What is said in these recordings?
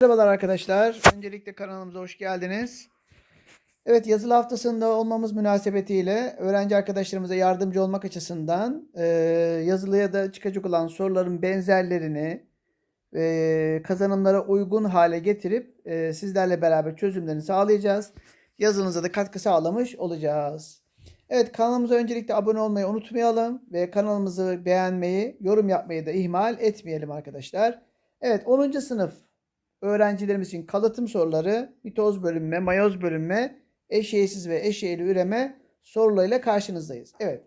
Merhabalar arkadaşlar. Öncelikle kanalımıza hoş geldiniz. Evet yazılı haftasında olmamız münasebetiyle öğrenci arkadaşlarımıza yardımcı olmak açısından e, yazılıya da çıkacak olan soruların benzerlerini e, kazanımlara uygun hale getirip e, sizlerle beraber çözümlerini sağlayacağız. Yazınıza da katkı sağlamış olacağız. Evet kanalımıza öncelikle abone olmayı unutmayalım ve kanalımızı beğenmeyi, yorum yapmayı da ihmal etmeyelim arkadaşlar. Evet 10. sınıf öğrencilerimiz için kalıtım soruları, mitoz bölünme, mayoz bölünme, eşeğsiz ve eşeğli üreme sorularıyla karşınızdayız. Evet.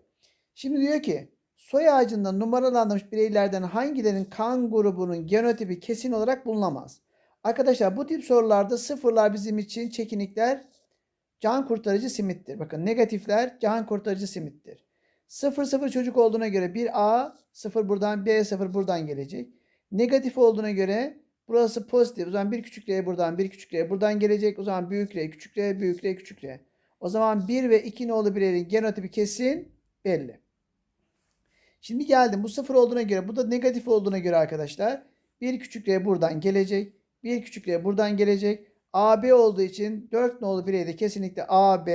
Şimdi diyor ki soy ağacında numaralanmış bireylerden hangilerinin kan grubunun genotipi kesin olarak bulunamaz? Arkadaşlar bu tip sorularda sıfırlar bizim için çekinikler can kurtarıcı simittir. Bakın negatifler can kurtarıcı simittir. 0 0 çocuk olduğuna göre bir A 0 buradan B 0 buradan gelecek. Negatif olduğuna göre burası pozitif. O zaman bir küçük R buradan bir küçük R buradan gelecek. O zaman büyük R küçük R büyük R küçük R. O zaman 1 ve 2 nolu bireyin genotipi kesin belli. Şimdi geldim. Bu sıfır olduğuna göre bu da negatif olduğuna göre arkadaşlar bir küçük R buradan gelecek. Bir küçük R buradan gelecek. AB olduğu için 4 nolu bireyde kesinlikle AB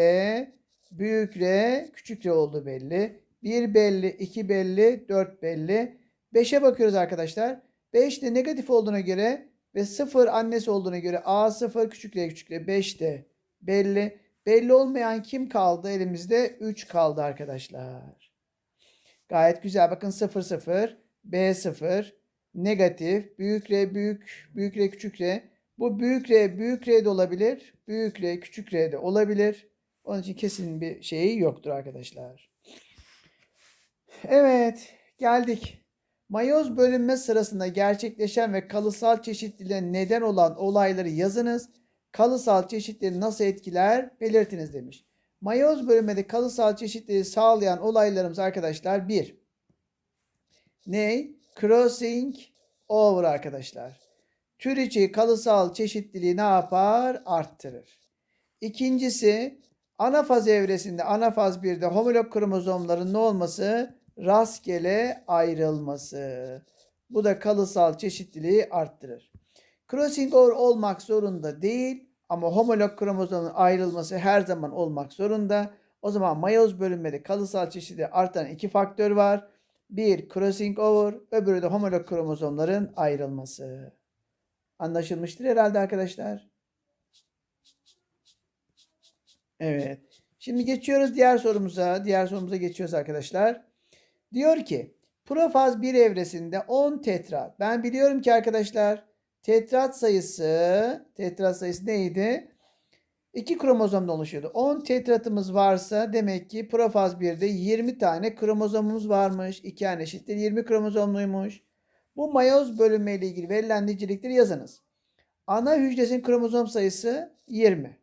büyük R küçük R olduğu belli. 1 belli, 2 belli, 4 belli. 5'e bakıyoruz arkadaşlar. 5 de negatif olduğuna göre ve 0 annesi olduğuna göre A 0 küçük R küçük R 5 de belli. Belli olmayan kim kaldı elimizde? 3 kaldı arkadaşlar. Gayet güzel. Bakın 0 0 B 0 negatif büyük R büyük büyük R küçük R. Bu büyük R büyük R de olabilir. Büyük R küçük R de olabilir. Onun için kesin bir şeyi yoktur arkadaşlar. Evet geldik. Mayoz bölünme sırasında gerçekleşen ve kalısal çeşitliliğe neden olan olayları yazınız. Kalısal çeşitliliği nasıl etkiler belirtiniz demiş. Mayoz bölünmede kalısal çeşitliliği sağlayan olaylarımız arkadaşlar bir. Ne? Crossing over arkadaşlar. Tür içi kalısal çeşitliliği ne yapar? Arttırır. İkincisi anafaz evresinde anafaz 1'de homolog kromozomların ne olması? Rastgele ayrılması. Bu da kalısal çeşitliliği arttırır. Crossing over olmak zorunda değil ama homolog kromozomun ayrılması her zaman olmak zorunda. O zaman mayoz bölünmede kalısal çeşitliliği artan iki faktör var. Bir crossing over, öbürü de homolog kromozomların ayrılması. Anlaşılmıştır herhalde arkadaşlar. Evet. Şimdi geçiyoruz diğer sorumuza. Diğer sorumuza geçiyoruz arkadaşlar. Diyor ki profaz 1 evresinde 10 tetrat. Ben biliyorum ki arkadaşlar tetrat sayısı tetrat sayısı neydi? 2 kromozomdan oluşuyordu. 10 tetratımız varsa demek ki profaz 1'de 20 tane kromozomumuz varmış. 2 tane eşittir 20 kromozomluymuş. Bu mayoz bölünme ile ilgili verilen nicelikleri yazınız. Ana hücresinin kromozom sayısı 20.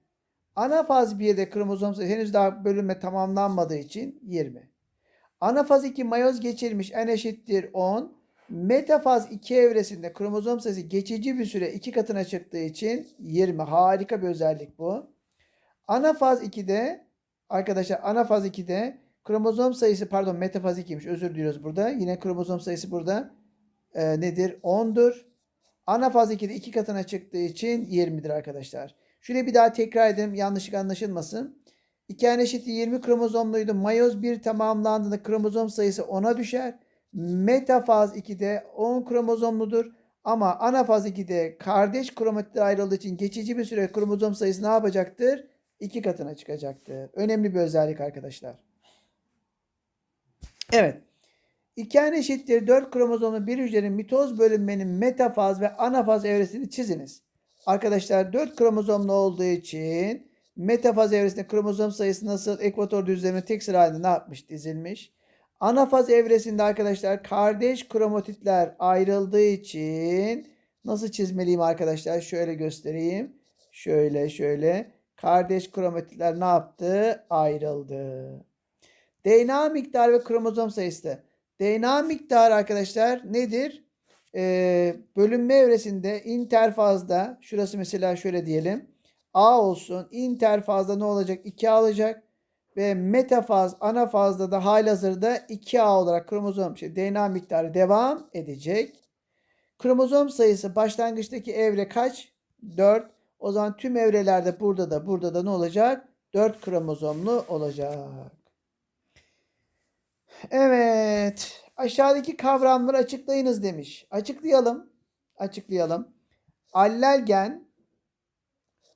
Ana faz 1'de kromozom sayısı henüz daha bölünme tamamlanmadığı için 20. Ana faz 2 mayoz geçirmiş n eşittir 10. Metafaz 2 evresinde kromozom sayısı geçici bir süre 2 katına çıktığı için 20. Harika bir özellik bu. Ana faz 2'de arkadaşlar ana faz 2'de kromozom sayısı pardon metafaz 2'ymiş özür diliyoruz burada. Yine kromozom sayısı burada e, nedir? 10'dur. Ana faz 2'de 2 katına çıktığı için 20'dir arkadaşlar. Şurayı bir daha tekrar edelim yanlışlık anlaşılmasın. 2 n eşittir 20 kromozomluydu. Mayoz 1 tamamlandığında kromozom sayısı 10'a düşer. Metafaz 2'de 10 kromozomludur. Ama anafaz 2'de kardeş kromatitler ayrıldığı için geçici bir süre kromozom sayısı ne yapacaktır? 2 katına çıkacaktır. Önemli bir özellik arkadaşlar. Evet. 2 n eşittir 4 kromozomlu bir hücrenin mitoz bölünmenin metafaz ve anafaz evresini çiziniz. Arkadaşlar 4 kromozomlu olduğu için metafaz evresinde kromozom sayısı nasıl ekvator düzlemine tek sıra halinde ne yapmış dizilmiş. Anafaz evresinde arkadaşlar kardeş kromatitler ayrıldığı için nasıl çizmeliyim arkadaşlar? Şöyle göstereyim. Şöyle şöyle. Kardeş kromatitler ne yaptı? Ayrıldı. DNA miktarı ve kromozom sayısı. DNA miktarı arkadaşlar nedir? Ee, bölünme evresinde interfazda şurası mesela şöyle diyelim. A olsun. Interfazda ne olacak? 2 alacak. Ve metafaz, anafazda da halihazırda 2A olarak kromozom, şey, DNA miktarı devam edecek. Kromozom sayısı başlangıçtaki evre kaç? 4. O zaman tüm evrelerde burada da burada da ne olacak? 4 kromozomlu olacak. Evet. Aşağıdaki kavramları açıklayınız demiş. Açıklayalım. Açıklayalım. Allel gen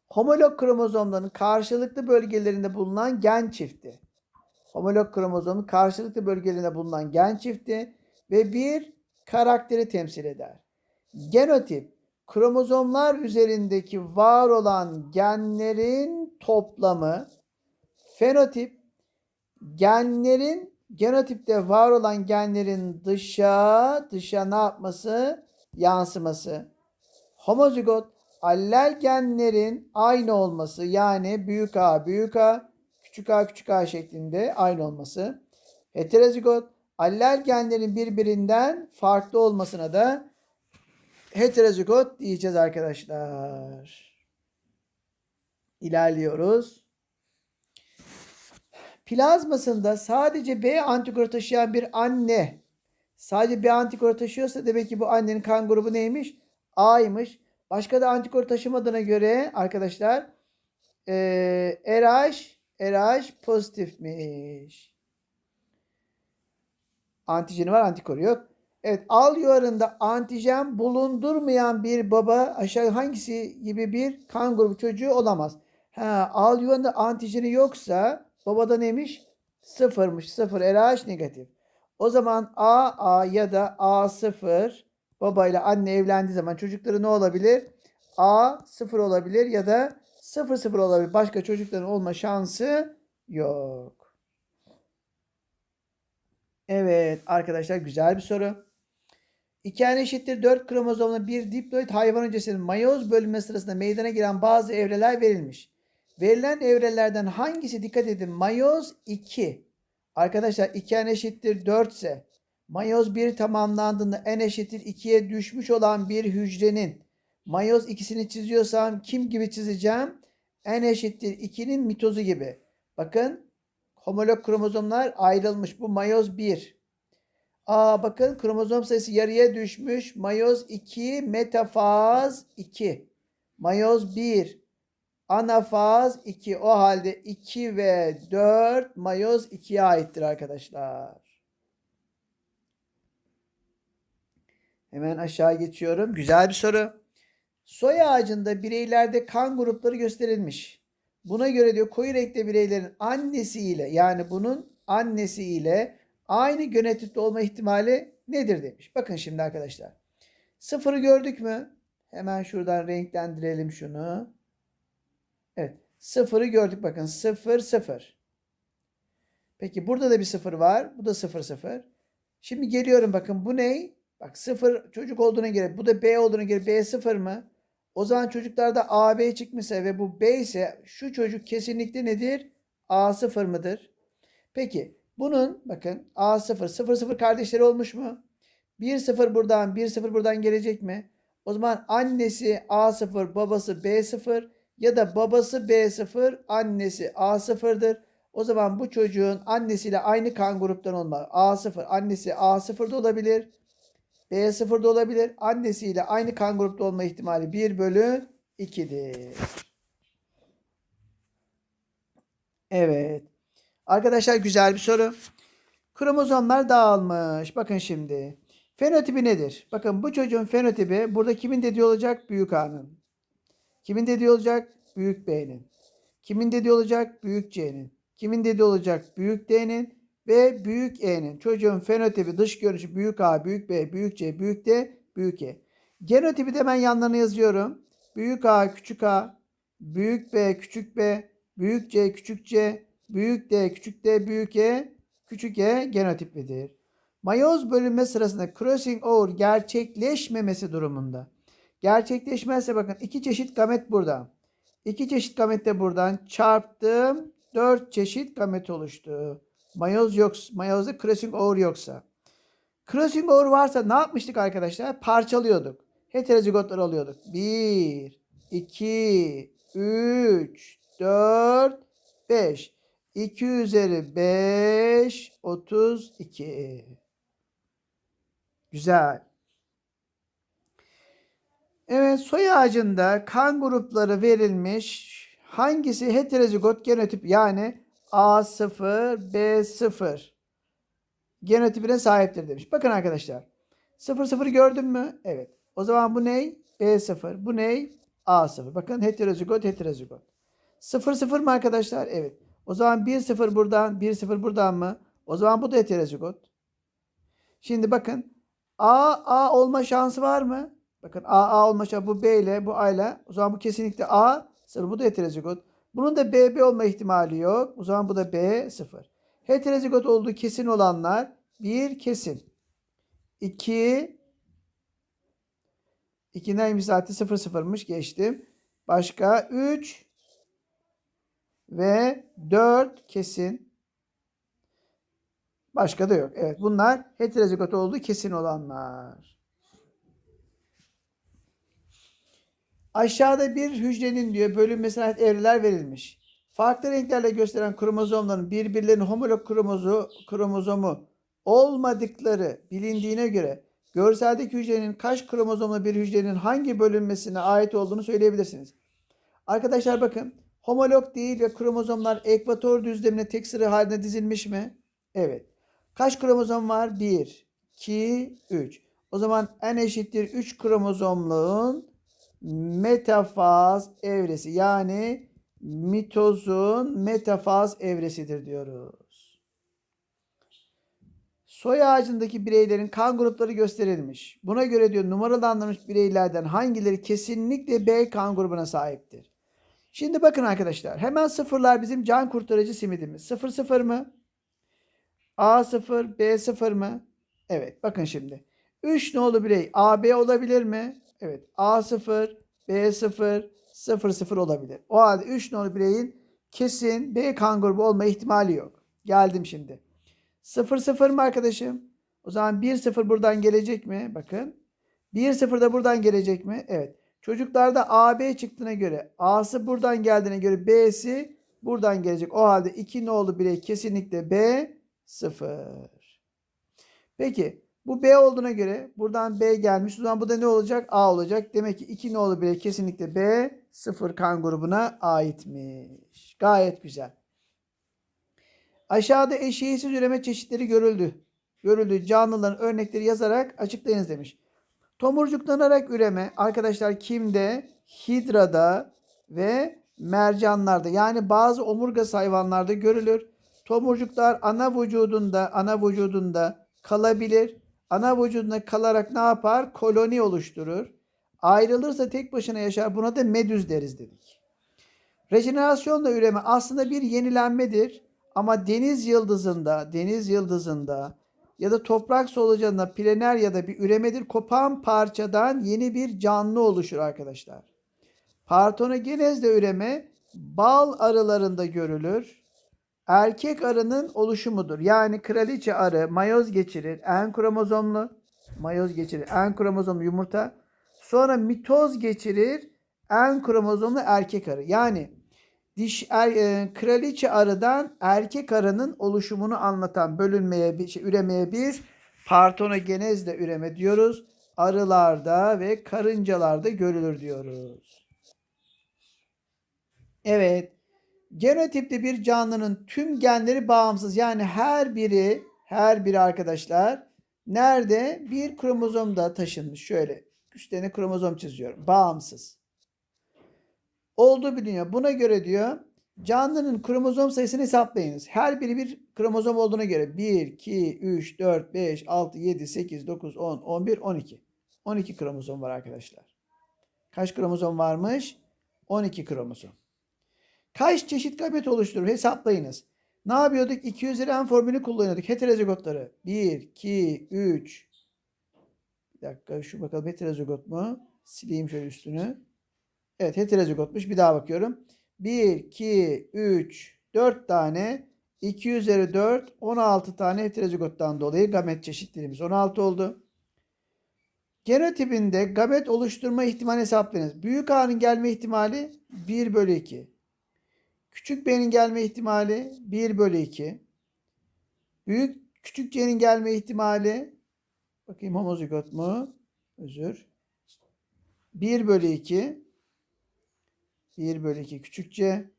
homolog kromozomların karşılıklı bölgelerinde bulunan gen çifti. Homolog kromozomun karşılıklı bölgelerinde bulunan gen çifti ve bir karakteri temsil eder. Genotip kromozomlar üzerindeki var olan genlerin toplamı. Fenotip genlerin genotipte var olan genlerin dışa dışa ne yapması? Yansıması. Homozigot allel genlerin aynı olması yani büyük A büyük A küçük a küçük a şeklinde aynı olması. Heterozigot allel genlerin birbirinden farklı olmasına da heterozigot diyeceğiz arkadaşlar. İlerliyoruz. Plazmasında sadece B antikoru taşıyan bir anne sadece B antikoru taşıyorsa demek ki bu annenin kan grubu neymiş? A'ymış. Başka da antikor taşımadığına göre arkadaşlar ee, RH RH pozitifmiş. Antijeni var, antikoru yok. Evet, al yuvarında antijen bulundurmayan bir baba aşağı hangisi gibi bir kan grubu çocuğu olamaz. Ha, al yuvarında antijeni yoksa babada neymiş? Sıfırmış. Sıfır RH negatif. O zaman A A ya da A sıfır babayla anne evlendiği zaman çocukları ne olabilir? A sıfır olabilir ya da 0-0 olabilir. Başka çocukların olma şansı yok. Evet arkadaşlar güzel bir soru. 2 n eşittir 4 kromozomlu bir diploid hayvan hücresinin mayoz bölünme sırasında meydana gelen bazı evreler verilmiş. Verilen evrelerden hangisi dikkat edin mayoz 2. Arkadaşlar 2 n eşittir 4 ise mayoz 1 tamamlandığında n eşittir 2'ye düşmüş olan bir hücrenin mayoz ikisini çiziyorsam kim gibi çizeceğim? N eşittir 2'nin mitozu gibi. Bakın homolog kromozomlar ayrılmış. Bu mayoz 1. Aa bakın kromozom sayısı yarıya düşmüş. Mayoz 2, metafaz 2. Mayoz 1, anafaz 2. O halde 2 ve 4 mayoz 2'ye aittir arkadaşlar. Hemen aşağı geçiyorum. Güzel bir soru. Soy ağacında bireylerde kan grupları gösterilmiş. Buna göre diyor koyu renkli bireylerin annesiyle yani bunun annesiyle aynı genotipte olma ihtimali nedir demiş. Bakın şimdi arkadaşlar. Sıfırı gördük mü? Hemen şuradan renklendirelim şunu. Evet. Sıfırı gördük bakın. Sıfır sıfır. Peki burada da bir sıfır var. Bu da sıfır sıfır. Şimdi geliyorum bakın bu ne? Bak sıfır çocuk olduğuna göre bu da B olduğuna göre B sıfır mı? O zaman çocuklarda AB çıkmışsa ve bu B ise şu çocuk kesinlikle nedir? A0 mıdır? Peki bunun bakın A0 0 0 kardeşleri olmuş mu? 1 0 buradan 1 0 buradan gelecek mi? O zaman annesi A0 babası B0 ya da babası B0 annesi A0'dır. O zaman bu çocuğun annesiyle aynı kan gruptan olma. A0 annesi A0'da olabilir. B0'da olabilir. Annesiyle aynı kan grupta olma ihtimali 1 bölü 2'dir. Evet. Arkadaşlar güzel bir soru. Kromozomlar dağılmış. Bakın şimdi. Fenotipi nedir? Bakın bu çocuğun fenotipi burada kimin dediği olacak? Büyük A'nın. Kimin dediği olacak? Büyük B'nin. Kimin dediği olacak? Büyük C'nin. Kimin dediği olacak? Büyük D'nin ve büyük E'nin çocuğun fenotipi dış görünüşü büyük A, büyük B, büyük C, büyük D, büyük E. Genotipi de ben yanlarına yazıyorum. Büyük A, küçük A, büyük B, küçük B, büyük C, küçük C, büyük D, küçük D, büyük E, küçük E genotipidir. Mayoz bölünme sırasında crossing over gerçekleşmemesi durumunda. Gerçekleşmezse bakın iki çeşit gamet burada. İki çeşit gamet de buradan çarptım. Dört çeşit gamet oluştu. Mayoz yok, mayozda crossing over yoksa. Crossing over varsa ne yapmıştık arkadaşlar? Parçalıyorduk. Heterozigotları alıyorduk. 1, 2, 3, 4, 5. 2 üzeri 5, 32. Güzel. Evet soy ağacında kan grupları verilmiş. Hangisi heterozigot genotip yani A0, B0 genotipine sahiptir demiş. Bakın arkadaşlar. 0 gördün mü? Evet. O zaman bu ney? B0. Bu ney? A0. Bakın heterozigot heterozigot. 0 0 mı arkadaşlar? Evet. O zaman 1 0 buradan, 1 0 buradan mı? O zaman bu da heterozigot. Şimdi bakın A A olma şansı var mı? Bakın A A olma şansı bu B ile bu A ile. O zaman bu kesinlikle A sıfır. Bu da heterozigot. Bunun da B B olma ihtimali yok. O zaman bu da B sıfır. Heterozigot olduğu kesin olanlar bir kesin. 2 2 neymiş zaten 0 sıfırmış geçtim. Başka 3 ve 4 kesin. Başka da yok. Evet bunlar heterozigot olduğu kesin olanlar. Aşağıda bir hücrenin diyor bölünmesine ait evreler verilmiş. Farklı renklerle gösteren kromozomların birbirlerinin homolog kromozo, kromozomu olmadıkları bilindiğine göre görseldeki hücrenin kaç kromozomlu bir hücrenin hangi bölünmesine ait olduğunu söyleyebilirsiniz. Arkadaşlar bakın homolog değil ve kromozomlar ekvator düzlemine tek sıra halinde dizilmiş mi? Evet. Kaç kromozom var? 1, 2, 3. O zaman n eşittir 3 kromozomluğun metafaz evresi yani mitozun metafaz evresidir diyoruz. Soy ağacındaki bireylerin kan grupları gösterilmiş. Buna göre diyor numaralandırılmış bireylerden hangileri kesinlikle B kan grubuna sahiptir? Şimdi bakın arkadaşlar hemen sıfırlar bizim can kurtarıcı simidimiz. Sıfır sıfır mı? A sıfır, B sıfır mı? Evet bakın şimdi. 3 nolu birey AB olabilir mi? Evet. A0, B0, 00 olabilir. O halde 3 nolu bireyin kesin B kan grubu olma ihtimali yok. Geldim şimdi. 00 mı arkadaşım? O zaman 1-0 buradan gelecek mi? Bakın. 1-0 da buradan gelecek mi? Evet. Çocuklarda AB çıktığına göre A'sı buradan geldiğine göre B'si buradan gelecek. O halde 2 nolu birey kesinlikle B 0. Peki bu B olduğuna göre buradan B gelmiş. O zaman bu da ne olacak? A olacak. Demek ki 2 nolu birey kesinlikle B 0 kan grubuna aitmiş. Gayet güzel. Aşağıda eşeğsiz üreme çeşitleri görüldü. Görüldü. Canlıların örnekleri yazarak açıklayınız demiş. Tomurcuklanarak üreme arkadaşlar kimde? Hidrada ve mercanlarda yani bazı omurga hayvanlarda görülür. Tomurcuklar ana vücudunda ana vücudunda kalabilir. Ana vücudunda kalarak ne yapar? Koloni oluşturur. Ayrılırsa tek başına yaşar. Buna da medüz deriz dedik. Rejenerasyonla üreme aslında bir yenilenmedir. Ama deniz yıldızında, deniz yıldızında ya da toprak solucanında plener ya da bir üremedir. Kopan parçadan yeni bir canlı oluşur arkadaşlar. Partonogenezde üreme bal arılarında görülür. Erkek arının oluşumudur. Yani kraliçe arı mayoz geçirir. En kromozomlu mayoz geçirir. En kromozomlu yumurta. Sonra mitoz geçirir. En kromozomlu erkek arı. Yani diş er, e, kraliçe arıdan erkek arının oluşumunu anlatan bölünmeye, şey, üremeye biz partonogenezle üreme diyoruz. Arılarda ve karıncalarda görülür diyoruz. Evet. Genotipte bir canlının tüm genleri bağımsız. Yani her biri, her biri arkadaşlar nerede? Bir kromozomda taşınmış. Şöyle üç tane kromozom çiziyorum. Bağımsız. Olduğu biliniyor. Buna göre diyor canlının kromozom sayısını hesaplayınız. Her biri bir kromozom olduğuna göre 1, 2, 3, 4, 5, 6, 7, 8, 9, 10, 11, 12. 12 kromozom var arkadaşlar. Kaç kromozom varmış? 12 kromozom. Kaç çeşit gamet oluşturur? Hesaplayınız. Ne yapıyorduk? 2 üzeri n formülünü kullanıyorduk. Heterozigotları. 1, 2, 3. Bir dakika şu bakalım heterozigot mu? Sileyim şöyle üstünü. Evet heterozigotmuş. Bir daha bakıyorum. 1, 2, 3, 4 tane 2 üzeri 4, 16 tane heterozigottan dolayı gamet çeşitlerimiz 16 oldu. Genotipinde gamet oluşturma ihtimali hesaplayınız. Büyük A'nın gelme ihtimali 1 bölü 2. Küçük B'nin gelme ihtimali 1 bölü 2. Büyük küçük C'nin gelme ihtimali bakayım homozigot mu? Özür. 1 bölü 2 1 bölü 2 küçük c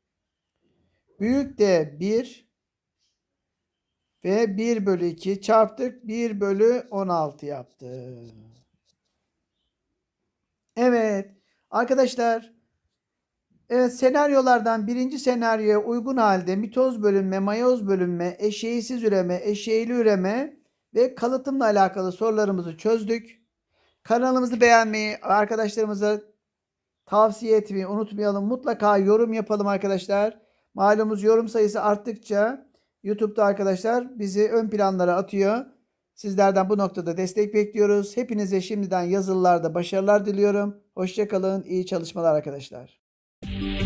büyük d 1 ve 1 bölü 2 çarptık 1 bölü 16 yaptı. Evet arkadaşlar evet senaryolardan birinci senaryoya uygun halde mitoz bölünme, mayoz bölünme, eşeğisiz üreme, eşeğli üreme ve kalıtımla alakalı sorularımızı çözdük. Kanalımızı beğenmeyi, arkadaşlarımıza tavsiye etmeyi unutmayalım. Mutlaka yorum yapalım arkadaşlar. Malumuz yorum sayısı arttıkça YouTube'da arkadaşlar bizi ön planlara atıyor. Sizlerden bu noktada destek bekliyoruz. Hepinize şimdiden yazılılarda başarılar diliyorum. Hoşçakalın. İyi çalışmalar arkadaşlar. Yeah.